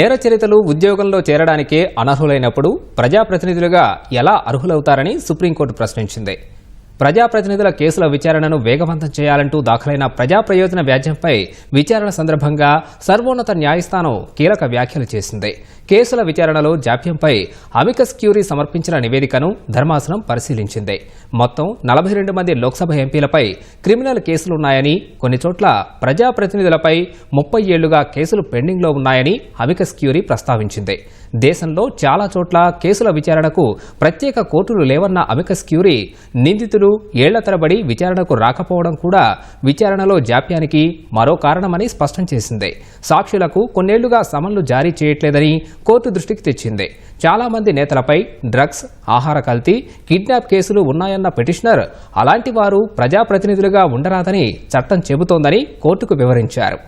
నేర చరితలు ఉద్యోగంలో చేరడానికే అనర్హులైనప్పుడు ప్రజాప్రతినిధులుగా ఎలా అర్హులవుతారని సుప్రీంకోర్టు ప్రశ్నించింది. ప్రజాప్రతినిధుల కేసుల విచారణను వేగవంతం చేయాలంటూ దాఖలైన ప్రజా ప్రయోజన వ్యాజ్యంపై విచారణ సందర్భంగా సర్వోన్నత న్యాయస్థానం కీలక వ్యాఖ్యలు చేసింది. కేసుల విచారణలో జాప్యంపై అమికస్ క్యూరీ సమర్పించిన నివేదికను ధర్మాసనం పరిశీలించింది. మొత్తం నలభై రెండు మంది లోక్సభ ఎంపీలపై క్రిమినల్ కేసులున్నాయని కొన్ని చోట్ల ప్రజాప్రతినిధులపై ముప్పై ఏళ్ళుగా కేసులు పెండింగ్లో ఉన్నాయని అమికస్ క్యూరీ ప్రస్తావించింది. దేశంలో చాలా చోట్ల కేసుల విచారణకు ప్రత్యేక కోర్టులు లేవన్న అమికస్ క్యూరీ నిందితులు ఏళ్ళ తరబడి విచారణకు రాకపోవడం కూడా విచారణలో జాప్యానికి మరో కారణమని స్పష్టం చేసింది. సాక్షులకు కొన్నేళ్ళుగా సమన్లు జారీ చేయట్లేదని కోర్టు దృష్టికి తెచ్చింది. చాలామంది నేతలపై డ్రగ్స్ ఆహార కల్తీ కిడ్నాప్ కేసులు ఉన్నాయన్న పిటిషనర్ అలాంటి వారు ప్రజాప్రతినిధులుగా ఉండరాదని చట్టం చెబుతోందని కోర్టుకు వివరించారు.